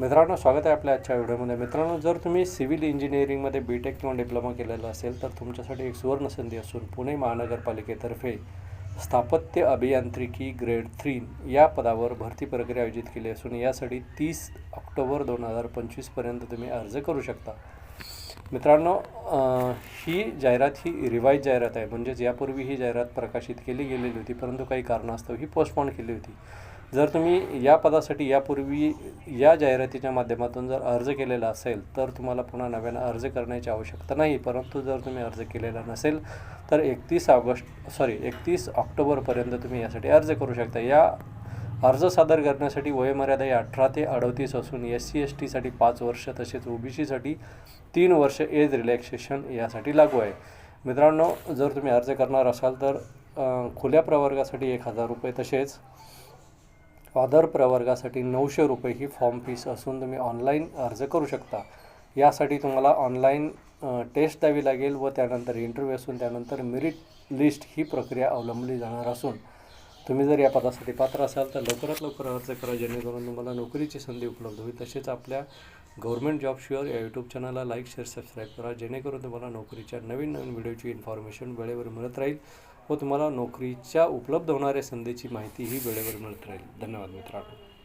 मित्रांनो स्वागत आहे आपल्या आजच्या व्हिडिओमध्ये. मित्रांनो जर तुम्ही सिव्हिल इंजिनिअरिंगमध्ये बी टेक किंवा डिप्लोमा केलेला असेल तर तुमच्यासाठी एक सुवर्ण संधी असून पुणे महानगरपालिकेतर्फे स्थापत्य अभियांत्रिकी ग्रेड थ्री या पदावर भरती प्रक्रिया आयोजित केली असून यासाठी तीस ऑक्टोबर दोन हजार पंचवीसपर्यंत तुम्ही अर्ज करू शकता. मित्रांनो ही जाहिरात ही रिवाईज जाहिरात आहे. म्हणजेच यापूर्वी ही जाहिरात प्रकाशित केली गेलेली होती परंतु काही कारणास्तव ही पोस्टपोन केली होती. जर तुम्ही या पदासाठी यापूर्वी या जाहिरातीच्या माध्यमातून जर अर्ज केलेला असेल तर तुम्हाला पुन्हा नव्यानं अर्ज करण्याची आवश्यकता नाही. परंतु जर तुम्ही अर्ज केलेला नसेल तर एकतीस ऑगस्ट सॉरी एकतीस ऑक्टोबरपर्यंत तुम्ही यासाठी अर्ज करू शकता. या अर्ज सादर करण्यासाठी वयोमर्यादा ही अठरा ते अडतीस असून एस सी एस टीसाठी पाच वर्ष तसेच ओबीसीसाठी तीन वर्ष एज रिलॅक्सेशन यासाठी लागू आहे. मित्रांनो जर तुम्ही अर्ज करणार असाल तर खुल्या प्रवर्गासाठी एक हजार रुपये तसेच अदर प्रवर्गासाठी नऊशे रुपये ही फॉर्म फीस असून तुम्ही ऑनलाईन अर्ज करू शकता. यासाठी तुम्हाला ऑनलाईन टेस्ट द्यावी लागेल व त्यानंतर इंटरव्ह्यू असून त्यानंतर मेरिट लिस्ट ही प्रक्रिया अवलंबली जाणार असून तुम्ही जर या पदासाठी पात्र असाल तर लवकरात लवकर अर्ज करा जेणेकरून तुम्हाला नोकरीची संधी उपलब्ध होईल. तसेच आपल्या गव्हर्मेंट जॉब शुअर या यूट्यूब चॅनलला लाईक शेअर सबस्क्राईब करा जेणेकरून तुम्हाला नोकरीच्या नवीन नवीन व्हिडिओची इन्फॉर्मेशन वेळेवर मिळत राहील. व तुम्हाला नोकरीच्या उपलब्ध होणाऱ्या संधीची माहिती ही वेळेवर मिळत राहील. धन्यवाद मित्रांनो.